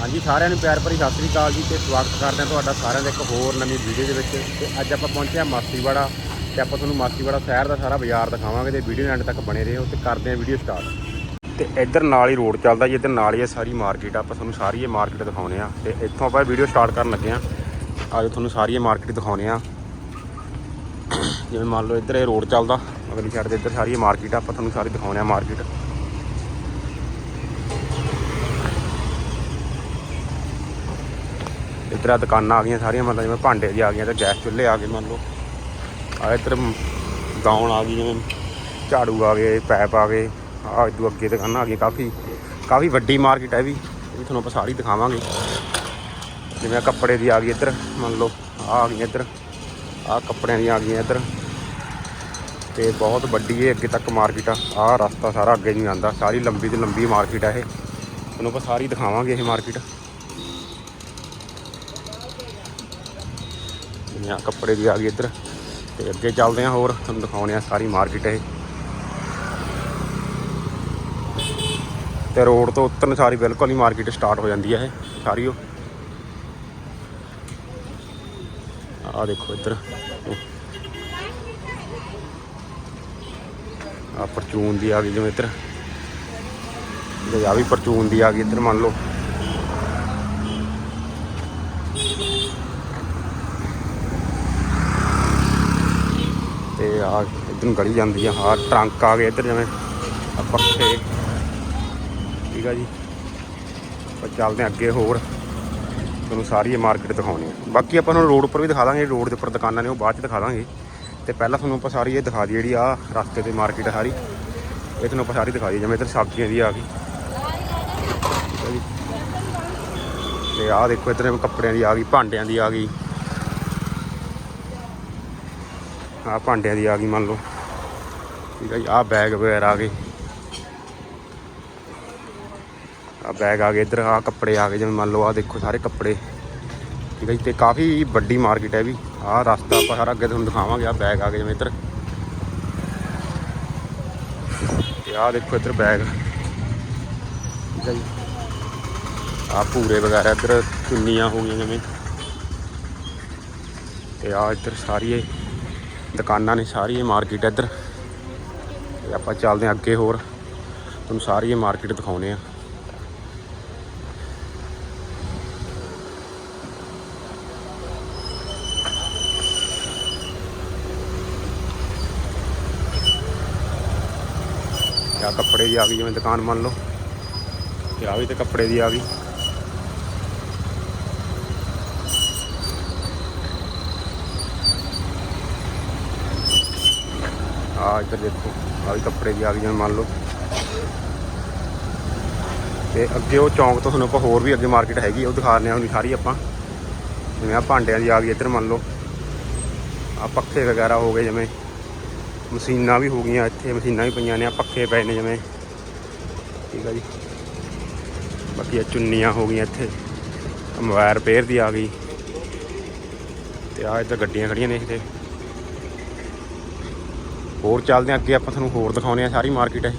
ਹਾਂਜੀ, ਸਾਰਿਆਂ ਨੂੰ ਪਿਆਰ ਭਰੀ ਸਤਿ ਸ੍ਰੀ ਅਕਾਲ ਜੀ ਤੇ ਸਵਾਗਤ ਕਰਦੇ ਹਾਂ ਤੁਹਾਡਾ ਸਾਰਿਆਂ ਦਾ ਇੱਕ ਹੋਰ ਨਵੀਂ ਵੀਡੀਓ ਦੇ ਵਿੱਚ। ਤੇ ਅੱਜ ਆਪਾਂ ਪਹੁੰਚੇ ਹਾਂ ਮਾਸੀਵਾੜਾ ਤੇ ਆਪਾਂ ਤੁਹਾਨੂੰ ਮਾਸੀਵਾੜਾ ਸ਼ਹਿਰ ਦਾ ਸਾਰਾ ਬਾਜ਼ਾਰ ਦਿਖਾਵਾਂਗੇ ਤੇ ਵੀਡੀਓ ਐਂਡ ਤੱਕ ਬਣੇ ਰਹੋ ਤੇ ਕਰਦੇ ਹਾਂ ਵੀਡੀਓ ਸਟਾਰਟ ਤੇ ਇੱਧਰ ਨਾਲ ਹੀ ਰੋਡ ਚੱਲਦਾ ਜੀ, ਇੱਧਰ ਨਾਲ ਹੀ ਇਹ ਸਾਰੀ ਮਾਰਕੀਟ ਆ, ਆਪਾਂ ਤੁਹਾਨੂੰ ਸਾਰੀ ਇਹ ਮਾਰਕੀਟ ਦਿਖਾਉਣੇ ਆ ਤੇ ਇੱਥੋਂ ਆਪਾਂ ਵੀਡੀਓ ਸਟਾਰਟ ਕਰਨ ਲੱਗੇ ਆ ਆਜੋ ਤੁਹਾਨੂੰ ਸਾਰੀ ਇਹ ਮਾਰਕੀਟ ਦਿਖਾਉਣੇ ਆ ਜਿਵੇਂ ਮੰਨ ਲਓ ਇੱਧਰ ਇਹ ਰੋਡ ਚੱਲਦਾ, ਅਗਲੀ ਸਾਈਡ ਤੇ ਇੱਧਰ ਸਾਰੀ ਇਹ ਮਾਰਕੀਟ ਆ, ਆਪਾਂ ਤੁਹਾਨੂੰ ਸਾਰੀ ਦਿਖਾਉਣੇ ਆ ਮਾਰਕੀਟ ਇੱਧਰ ਆ ਦੁਕਾਨਾਂ ਆ ਗਈਆਂ ਸਾਰੀਆਂ, ਮਤਲਬ ਜਿਵੇਂ ਭਾਂਡੇ ਦੀ ਆ ਗਈਆਂ ਤੇ ਗੈਸ ਚੁੱਲ੍ਹੇ ਆ ਗਏ ਮੰਨ ਲਓ। ਆ ਇੱਧਰ ਗਾਉਣ ਆ ਗਈ ਜਿਵੇਂ ਝਾੜੂ ਆ ਗਏ, ਪੈਪ ਆ ਗਏ ਆ ਇਦੋਂ ਅੱਗੇ ਦੁਕਾਨਾਂ ਆ ਗਈਆਂ, ਕਾਫੀ ਕਾਫੀ ਵੱਡੀ ਮਾਰਕੀਟ ਹੈ ਵੀ, ਇਹ ਵੀ ਤੁਹਾਨੂੰ ਆਪਾਂ ਸਾਰੀ ਦਿਖਾਵਾਂਗੇ। ਜਿਵੇਂ ਕੱਪੜੇ ਦੀ ਆ ਗਈ ਇੱਧਰ, ਮੰਨ ਲਓ ਆ ਆ ਗਈਆਂ ਇੱਧਰ ਆ ਕੱਪੜਿਆਂ ਦੀਆਂ ਆ ਗਈਆਂ ਇੱਧਰ। ਤੇ ਬਹੁਤ ਵੱਡੀ ਹੈ ਅੱਗੇ ਤੱਕ ਮਾਰਕੀਟ ਆ ਆ ਰਸਤਾ ਸਾਰਾ ਅੱਗੇ ਨਹੀਂ ਆਉਂਦਾ ਸਾਰੀ ਲੰਬੀ ਤੇ ਲੰਬੀ ਮਾਰਕੀਟ ਆ ਇਹ। ਤੁਹਾਨੂੰ ਆਪਾਂ ਸਾਰੀ ਦਿਖਾਵਾਂਗੇ ਇਹ ਮਾਰਕੀਟ। ਜਿਵੇਂ ਕੱਪੜੇ ਦੀ ਆ ਗਈ ਇੱਧਰ। ਤੇ ਅੱਗੇ ਚੱਲਦੇ ਆ ਹੋਰ, ਤੁਹਾਨੂੰ ਦਿਖਾਉਂਦੇ ਆ ਸਾਰੀ ਮਾਰਕੀਟ ਇਹ। ਤੇ ਰੋਡ ਤੋਂ ਉੱਤਰਨ ਸਾਰੀ ਬਿਲਕੁਲ ਹੀ ਮਾਰਕੀਟ ਸਟਾਰਟ ਹੋ ਜਾਂਦੀ ਹੈ ਇਹ, ਸਾਰੀ ਉਹ। ਆ ਦੇਖੋ ਇੱਧਰ। ਆ ਪਰਚੂਨ ਦੀ ਆ ਗਈ ਜਿਵੇਂ ਇੱਧਰ। ਤੇ ਆ ਵੀ ਪਰਚੂਨ ਦੀ ਆ ਗਈ ਇੱਧਰ, ਮੰਨ ਲਓ। ਤੇ ਆ ਇੱਧਰ ਨੂੰ ਗਲੀ ਜਾਂਦੀ ਆ ਆ ਟਰੰਕ ਆ ਗਏ ਇੱਧਰ ਜਿਵੇਂ ਪੱਖੇ ਠੀਕ ਆ ਜੀ। ਆਪਾਂ ਚੱਲਦੇ ਹਾਂ ਅੱਗੇ ਹੋਰ। ਤੁਹਾਨੂੰ ਸਾਰੀ ਇਹ ਮਾਰਕੀਟ ਦਿਖਾਉਣੀ ਆ। ਬਾਕੀ ਆਪਾਂ ਤੁਹਾਨੂੰ ਰੋਡ ਉੱਪਰ ਵੀ ਦਿਖਾ ਦਾਂਗੇ ਰੋਡ ਦੇ ਉੱਪਰ ਦੁਕਾਨਾਂ ਨੇ ਉਹ ਬਾਅਦ ਚ ਦਿਖਾ ਦਾਂਗੇ। ਤੇ ਪਹਿਲਾਂ ਤੁਹਾਨੂੰ ਆਪਾਂ ਸਾਰੀ ਇਹ ਦਿਖਾ ਦੀ ਜਿਹੜੀ ਆ ਰਸਤੇ ਤੇ ਮਾਰਕੀਟ ਆ ਸਾਰੀ। ਇਹ ਤੁਹਾਨੂੰ ਆਪਾਂ ਸਾਰੀ ਦਿਖਾ ਦੀ ਜਿਵੇਂ ਇੱਧਰ ਸਬਜ਼ੀਆਂ ਦੀ ਆ ਗਈ। ਠੀਕ ਆ ਜੀ। ਤੇ ਆਹ ਦੇਖੋ ਇੱਧਰ ਕੱਪੜਿਆਂ ਦੀ ਆ ਗਈ, ਭਾਂਡਿਆਂ ਦੀ ਆ ਗਈ। ਆਹ ਭਾਂਡਿਆਂ ਦੀ ਆ ਗਈ ਮੰਨ ਲਓ। ਠੀਕ ਹੈ ਜੀ, ਆਹ ਬੈਗ ਵਗੈਰਾ ਆ ਗਏ। ਆ ਬੈਗ ਆ ਗਏ ਇੱਧਰ ਆ ਕੱਪੜੇ ਆ ਗਏ, ਜਿਵੇਂ ਮੰਨ ਲਓ ਆ ਦੇਖੋ ਸਾਰੇ ਕੱਪੜੇ। ਠੀਕ ਹੈ ਜੀ, ਤੇ ਕਾਫੀ ਵੱਡੀ ਮਾਰਕੀਟ ਹੈ ਵੀ। ਆਹ ਰਸਤਾ ਆਪਾਂ ਸਾਰਾ ਅੱਗੇ ਤੁਹਾਨੂੰ ਦਿਖਾਵਾਂਗੇ ਆ ਬੈਗ ਆ ਗਏ ਜਿਵੇਂ ਇੱਧਰ। ਤੇ ਆਹ ਦੇਖੋ ਇੱਧਰ ਬੈਗ ਠੀਕ ਹੈ ਜੀ। ਆ ਪੂਰੇ ਵਗੈਰਾ ਇੱਧਰ ਚੁੰਨੀਆਂ ਹੋ ਗਈਆਂ ਜਿਵੇਂ। ਤੇ ਆ ਇੱਧਰ ਸਾਰੀ ਦੁਕਾਨਾਂ ਨੇ ਸਾਰੀ ਇਹ ਮਾਰਕੀਟ ਇੱਧਰ। ਤੇ ਆਪਾਂ ਚੱਲਦੇ ਹਾਂ ਅੱਗੇ ਹੋਰ। ਤੁਹਾਨੂੰ ਸਾਰੀ ਇਹ ਮਾਰਕੀਟ ਦਿਖਾਉਨੇ ਆ। ਆ ਕੱਪੜੇ ਦੀ ਆ ਗਈ, ਜਿਵੇਂ ਦੁਕਾਨ ਮੰਨ ਲਓ। ਤੇ ਆ ਵੀ ਤੇ ਕੱਪੜੇ ਦੀ ਆ ਗਈ। ਆ ਇੱਧਰ ਦੇਖੋ ਆ ਵੀ ਕੱਪੜੇ ਦੀ ਆ ਗਈ ਜਿਵੇਂ ਮੰਨ ਲਓ। ਤੇ ਅੱਗੇ ਉਹ ਚੌਂਕ ਤੋਂ ਤੁਹਾਨੂੰ ਆਪਾਂ ਹੋਰ ਵੀ ਅੱਗੇ ਮਾਰਕੀਟ ਹੈਗੀ, ਉਹ ਦਿਖਾ ਰਹੇ ਹਾਂ ਹੁਣ ਸਾਰੀ ਆਪਾਂ। ਜਿਵੇਂ ਆ ਭਾਂਡਿਆਂ ਦੀ ਆ ਗਈ, ਇੱਧਰ ਮੰਨ ਲਓ। ਆ ਪੱਖੇ ਵਗੈਰਾ ਹੋ ਗਏ, ਜਿਵੇਂ ਮਸ਼ੀਨਾਂ ਵੀ ਹੋ ਗਈਆਂ, ਇੱਥੇ ਮਸ਼ੀਨਾਂ ਵੀ ਪਈਆਂ ਨੇ ਆ ਪੱਖੇ ਪਏ ਨੇ, ਜਿਵੇਂ। ਠੀਕ ਆ ਜੀ। ਬਾਕੀ ਆ ਚੁੰਨੀਆਂ ਹੋ ਗਈਆਂ ਇੱਥੇ। ਆਹ ਮੋਬਾਈਲ ਰਿਪੇਅਰ ਦੀ ਆ ਗਈ। ਤੇ ਆ ਇੱਧਰ ਗੱਡੀਆਂ ਖੜੀਆਂ ਨੇ ਇੱਥੇ। ਹੋਰ ਚੱਲਦੇ ਹਾਂ, ਅੱਗੇ ਆਪਾਂ ਤੁਹਾਨੂੰ ਹੋਰ ਦਿਖਾਉਨੇ ਆ ਸਾਰੀ ਮਾਰਕੀਟ ਹੈ।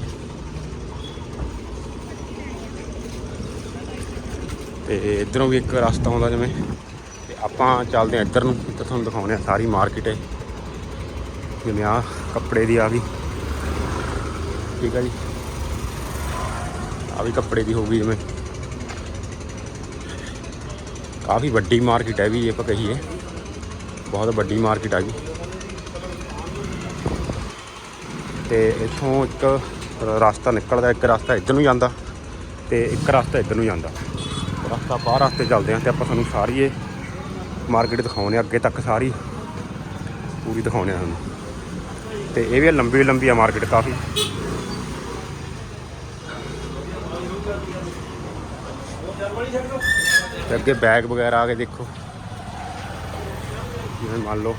ਤੇ ਇਧਰੋਂ ਵੀ ਇੱਕ ਰਸਤਾ ਆਉਂਦਾ ਜਿਵੇਂ, ਤੇ ਆਪਾਂ ਚੱਲਦੇ ਹਾਂ ਇੱਧਰ ਨੂੰ, ਇੱਧਰ ਤੁਹਾਨੂੰ ਦਿਖਾਉਨੇ ਆ ਸਾਰੀ ਮਾਰਕੀਟ ਹੈ। ਜਿਵੇਂ ਆ ਕੱਪੜੇ ਦੀ ਆ ਗਈ ਠੀਕ ਹੈ ਜੀ। ਆ ਵੀ ਕੱਪੜੇ ਦੀ ਹੋ ਗਈ ਜਿਵੇਂ। ਕਾਫੀ ਵੱਡੀ ਮਾਰਕੀਟ ਹੈ ਵੀ, ਜੇ ਆਪਾਂ ਕਹੀਏ। ਬਹੁਤ ਵੱਡੀ ਮਾਰਕੀਟ ਆ ਗਈ ਤੇ ਇੱਥੋਂ ਇੱਕ ਰਸਤਾ ਨਿਕਲਦਾ, ਇੱਕ ਰਸਤਾ ਇੱਧਰ ਨੂੰ ਜਾਂਦਾ ਤੇ ਇੱਕ ਰਸਤਾ ਇੱਧਰ ਨੂੰ ਜਾਂਦਾ। ਰਸਤਾ ਬਾਹਰ ਰਸਤੇ ਚੱਲਦੇ ਆ ਤੇ ਆਪਾਂ ਤੁਹਾਨੂੰ ਸਾਰੀ ਇਹ ਮਾਰਕੀਟ ਦਿਖਾਉਣੇ ਆ, ਅੱਗੇ ਤੱਕ ਸਾਰੀ। ਪੂਰੀ ਦਿਖਾਉਣੇ ਆ ਤੁਹਾਨੂੰ। ਤੇ ਇਹ ਵੀ ਲੰਬੀ ਲੰਬੀ ਆ ਮਾਰਕੀਟ ਕਾਫੀ। ਤੇ ਅੱਗੇ ਬੈਗ ਵਗੈਰਾ ਆ ਗਏ ਦੇਖੋ। ਜਿਵੇਂ ਮੰਨ ਲਓ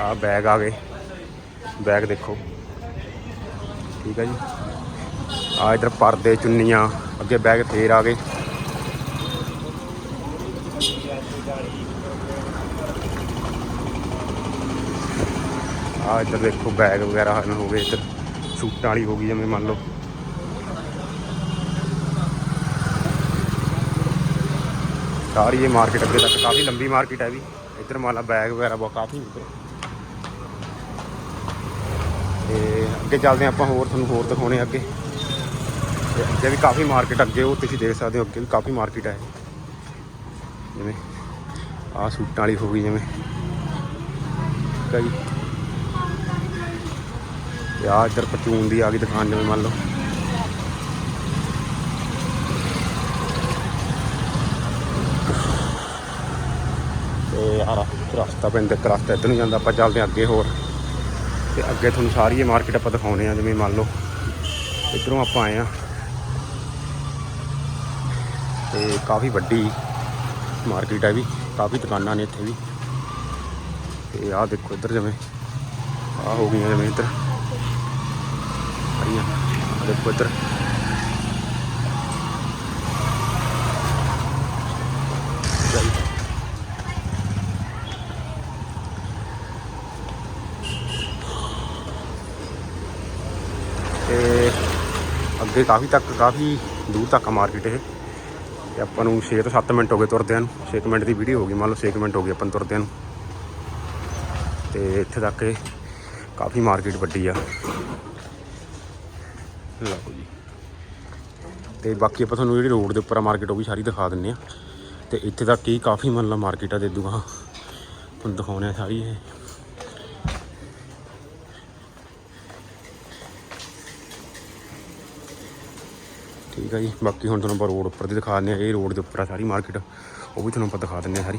ਆ ਬੈਗ ਆ ਗਏ। ਬੈਗ ਦੇਖੋ। ਠੀਕ ਹੈ ਜੀ। ਆ ਇਧਰ ਪਰਦੇ, ਚੁੰਨੀਆਂ, ਅੱਗੇ ਬੈਗ ਫੇਰ ਆ ਗਏ। ਆ ਇੱਧਰ ਦੇਖੋ ਬੈਗ ਵਗੈਰਾ ਹਨ, ਹੋ ਗਏ ਇੱਧਰ। ਸੂਟਾਂ ਵਾਲੀ ਹੋ ਗਈ ਜਿਵੇਂ ਮੰਨ ਲਓ। ਸਾਰੀ ਇਹ ਮਾਰਕੀਟ ਅੱਗੇ ਤੱਕ, ਕਾਫੀ ਲੰਬੀ ਮਾਰਕੀਟ ਹੈ ਵੀ। ਇੱਧਰ ਮਾਲਾ ਬੈਗ ਵਗੈਰਾ ਬਹੁਤ, ਕਾਫੀ ਇੱਧਰ ਤੇ ਅੱਗੇ ਚੱਲਦੇ ਹਾਂ, ਆਪਾਂ ਹੋਰ ਤੁਹਾਨੂੰ ਹੋਰ ਦਿਖਾਉਣੇ ਅੱਗੇ। ਤੇ ਅੱਗੇ ਵੀ ਕਾਫੀ ਮਾਰਕੀਟ ਅੱਗੇ, ਉਹ ਤੁਸੀਂ ਦੇਖ ਸਕਦੇ ਹੋ, ਅੱਗੇ ਵੀ ਕਾਫੀ ਮਾਰਕੀਟ ਹੈ। ਜਿਵੇਂ ਆਹ ਸੂਟਾਂ ਵਾਲੀ ਹੋ ਗਈ, ਜਿਵੇਂ। ਕਈ। ਹੈ ਆਹ ਇੱਧਰ ਪਰਚੂਨ ਦੀ ਆ ਗਈ ਦੁਕਾਨ, ਜਿਵੇਂ ਮੰਨ ਲਓ। ਤੇ ਆਹ ਰਸਤਾ ਪੈਂਦਾ ਇੱਕ ਰਸਤਾ ਇੱਧਰ ਨੂੰ ਜਾਂਦਾ, ਆਪਾਂ ਚੱਲਦੇ ਹਾਂ ਅੱਗੇ ਹੋਰ। ਤੇ ਅੱਗੇ ਤੁਹਾਨੂੰ ਸਾਰੀ ਇਹ ਮਾਰਕੀਟ ਆਪਾਂ ਦਿਖਾਉਣੇ ਆ, ਜਿਵੇਂ ਮੰਨ ਲਓ ਇੱਧਰੋਂ ਆਪਾਂ ਆਏ ਆ। ਤੇ ਕਾਫੀ ਵੱਡੀ ਮਾਰਕੀਟ ਹੈ ਵੀ, ਕਾਫੀ ਦੁਕਾਨਾਂ ਨੇ ਇੱਥੇ ਵੀ। ਤੇ ਆਹ ਦੇਖੋ ਇੱਧਰ ਜਿਵੇਂ, ਆਹ ਹੋ ਗਈਆਂ ਜਿਵੇਂ ਇੱਧਰ। ਸਾਰੀਆਂ ਆਹ ਦੇਖੋ ਇੱਧਰ ਚੱਲ। ਤੇ ਅੱਗੇ ਕਾਫੀ ਤੱਕ, ਕਾਫੀ ਦੂਰ ਤੱਕ ਮਾਰਕੀਟ ਇਹ। ਤੇ ਆਪਾਂ ਨੂੰ 6 ਤੋਂ 7 ਮਿੰਟ ਹੋ ਗਏ ਤੁਰਦਿਆਂ ਨੂੰ। 6 ਮਿੰਟ ਦੀ ਵੀਡੀਓ ਹੋ ਗਈ, ਮੰਨ ਲਓ 6 ਮਿੰਟ ਹੋ ਗਏ ਆਪਾਂ ਨੂੰ ਤੁਰਦਿਆਂ ਨੂੰ। ਤੇ ਇੱਥੇ ਤੱਕ ਇਹ ਕਾਫੀ ਮਾਰਕੀਟ ਵੱਡੀ ਆ। ਲਓ ਜੀ। ਤੇ ਬਾਕੀ ਆਪਾਂ ਤੁਹਾਨੂੰ ਜਿਹੜੀ ਰੋਡ ਦੇ ਉੱਪਰ ਆ ਮਾਰਕੀਟ ਉਹ ਵੀ ਸਾਰੀ ਦਿਖਾ ਦਿੰਨੇ ਆ। ਤੇ ਇੱਥੇ ਤੱਕ ਹੀ ਕਾਫੀ ਮੰਨ ਲਾ ਮਾਰਕੀਟ ਆ ਦੇ ਦੂਗਾ ਤੁਹਾਨੂੰ ਦਿਖਾਉਣੇ ਆ ਸਾਰੀ ਇਹ। ਠੀਕ ਆ ਜੀ। ਬਾਕੀ ਹੁਣ ਤੁਹਾਨੂੰ ਆਪਾਂ ਰੋਡ ਉੱਪਰ ਦੀ ਦਿਖਾ ਦਿੰਦੇ ਆ। ਇਹ ਰੋਡ ਦੇ ਉੱਪਰ ਆ ਸਾਰੀ ਮਾਰਕੀਟ ਉਹ ਵੀ ਤੁਹਾਨੂੰ ਆਪਾਂ ਦਿਖਾ ਦਿੰਦੇ ਆ ਸਾਰੀ।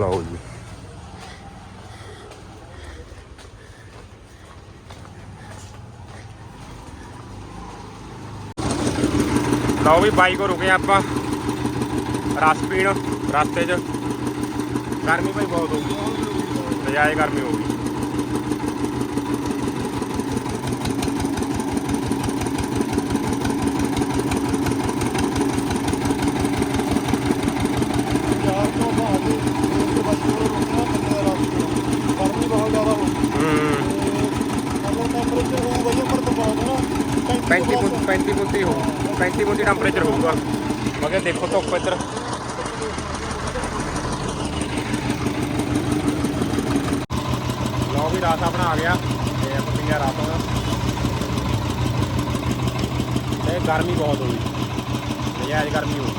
ਲਓ ਜੀ। ਲਓ ਵੀ ਬਾਈ ਕੋ ਰੁਕੇ ਆਪਾਂ। ਰਸ ਪੀਣ, ਰਸਤੇ 'ਚ। ਗਰਮੀ ਭਾਈ ਬਹੁਤ ਹੋ ਗਈ। ਨਜਾਇਜ਼ ਗਰਮੀ ਹੋ ਗਈ। 35 35 ਟੈਂਪਰੇਚਰ ਹੋਊਗਾ। ਮਗਰ ਦੇਖੋ ਧੁੱਪ ਇੱਧਰ। ਲਓ ਵੀ ਰਾਤ ਆਪਣਾ ਆ ਗਿਆ। ਤੇ ਪਤੀਆ ਰਾਤ ਦਾ। ਤੇ ਗਰਮੀ ਬਹੁਤ ਹੋਈ ਨਜਾਇਜ਼ ਗਰਮੀ ਹੋਈ